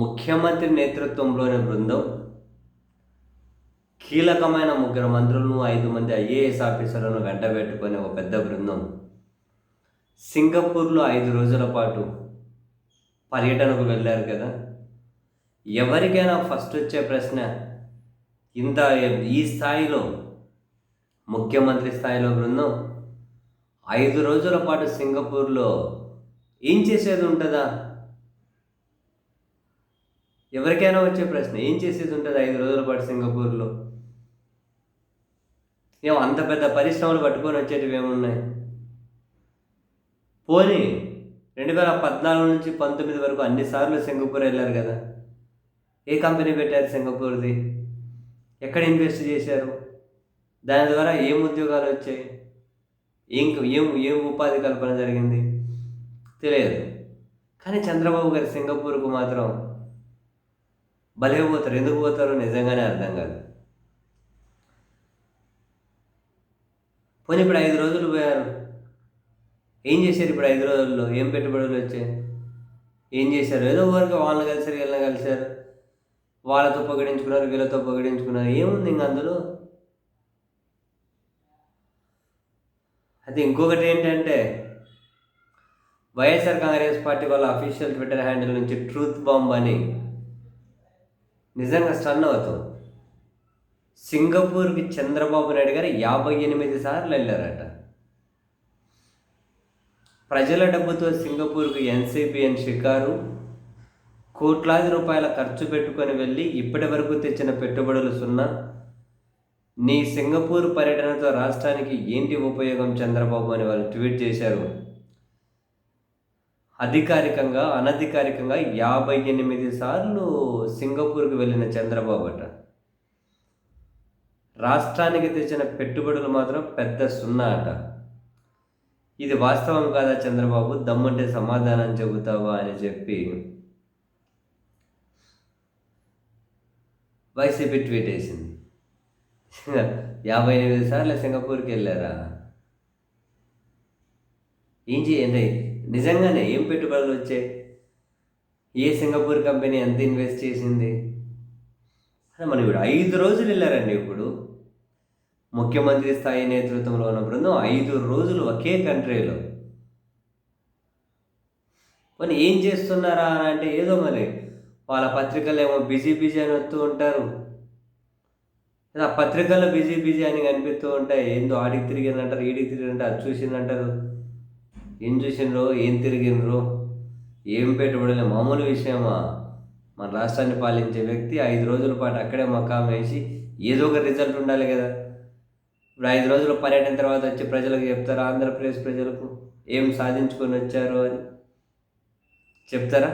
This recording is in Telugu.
ముఖ్యమంత్రి నేతృత్వంలోని బృందం కీలకమైన ముగ్గురు మంత్రులను ఐదు మంది ఐఏఎస్ ఆఫీసర్లను వెంటబెట్టుకునే ఒక పెద్ద బృందం. సింగపూర్లో ఐదు రోజుల పాటు పర్యటనకు వెళ్ళారు కదా. ఎవరికైనా ఫస్ట్ వచ్చే ప్రశ్న ఇంత ఈ స్థాయిలో ముఖ్యమంత్రి స్థాయిలో బృందం ఐదు రోజుల పాటు సింగపూర్లో ఏం చేసేది ఉంటుందా? ఎవరికైనా వచ్చే ప్రశ్న ఏం చేసేది ఉంటుంది ఐదు రోజుల పాటు సింగపూర్లో? ఏమో అంత పెద్ద పరిశ్రమలు పట్టుకొని వచ్చేటివి ఏమున్నాయి? పోనీ రెండు వేల పద్నాలుగు నుంచి పంతొమ్మిది వరకు అన్నిసార్లు సింగపూర్ వెళ్ళారు కదా. ఏ కంపెనీ పెట్టారు సింగపూర్ది? ఎక్కడ ఇన్వెస్ట్ చేశారు? దాని ద్వారా ఏం ఉద్యోగాలు వచ్చాయి? ఏం ఏం ఏం ఉపాధి కల్పన జరిగింది? తెలియదు. కానీ చంద్రబాబు గారు సింగపూర్కు మాత్రం భలే పోతారు. ఎందుకు పోతారో నిజంగానే అర్థం కాదు. పోనీ ఇప్పుడు ఐదు రోజులు పోయారు. ఏం చేశారు ఇప్పుడు ఐదు రోజుల్లో? ఏం పెట్టుబడులు వచ్చాయి? ఏం చేశారు? ఏదో ఊరికి వాళ్ళని కలిసారు వీళ్ళని కలిసారు వాళ్ళతో పొగిడించుకున్నారు వీళ్ళతో పొగిడించుకున్నారు. ఏముంది ఇంక అందులో? అయితే ఇంకొకటి ఏంటంటే వైఎస్ఆర్ కాంగ్రెస్ పార్టీ వాళ్ళ అఫీషియల్ ట్విట్టర్ హ్యాండిల్ నుంచి ట్రూత్ బాంబ్ అని నిజంగా స్టన్ అవుతాం. సింగపూర్కి చంద్రబాబు నాయుడు గారు యాభై ఎనిమిది సార్లు వెళ్ళారట. ప్రజల డబ్బుతో సింగపూర్కు ఎన్సీబీఎన్ షికారు కోట్లాది రూపాయల ఖర్చు పెట్టుకొని వెళ్ళి ఇప్పటి వరకు తెచ్చిన పెట్టుబడులు సున్నా. నీ సింగపూర్ పర్యటనతో రాష్ట్రానికి ఏంటి ఉపయోగం చంద్రబాబు అని వాళ్ళు ట్వీట్ చేశారు. అధికారికంగా అనధికారికంగా యాభై ఎనిమిది సార్లు సింగపూర్కి వెళ్ళిన చంద్రబాబు అట. రాష్ట్రానికి తెచ్చిన పెట్టుబడులు మాత్రం పెద్ద సున్నా అట. ఇది వాస్తవం కాదా చంద్రబాబు? దమ్ముంటే సమాధానం చెబుతావా అని చెప్పి వైసీపీ ట్వీట్ వేసింది. యాభై ఎనిమిది సార్లు సింగపూర్కి వెళ్ళారా? ఏం చేయండి నిజంగానే ఏం పెట్టుబడులు వచ్చాయి? ఏ సింగపూర్ కంపెనీ ఎంత ఇన్వెస్ట్ చేసింది? అదే మనం ఇప్పుడు ఐదు రోజులు వెళ్ళారండి ఇప్పుడు. ముఖ్యమంత్రి స్థాయి నేతృత్వంలో ఉన్న బృందం ఐదు రోజులు ఒకే కంట్రీలో. మరి ఏం చేస్తున్నారా అని అంటే ఏదో మరి వాళ్ళ పత్రికలు ఏమో బిజీ బిజీ అని వస్తూ ఉంటారు. ఆ పత్రికల్లో బిజీ బిజీ అని కనిపిస్తూ ఉంటాయి. ఏందో ఆడికి తిరిగిందంటారు ఈడికి తిరిగిందంటారు అది చూసిందంటారు. ఏం చూసినారు ఏం తిరిగినరు ఏం పెట్టుబడులే మామూలు విషయమా? మన రాష్ట్రాన్ని పాలించే వ్యక్తి ఐదు రోజుల పాటు అక్కడే మకాం వేసి ఏదో ఒక రిజల్ట్ ఉండాలి కదా. ఇప్పుడు ఐదు రోజులు పర్యటన తర్వాత వచ్చి ప్రజలకు చెప్తారా? ఆంధ్రప్రదేశ్ ప్రజలకు ఏం సాధించుకొని వచ్చారు అని చెప్తారా?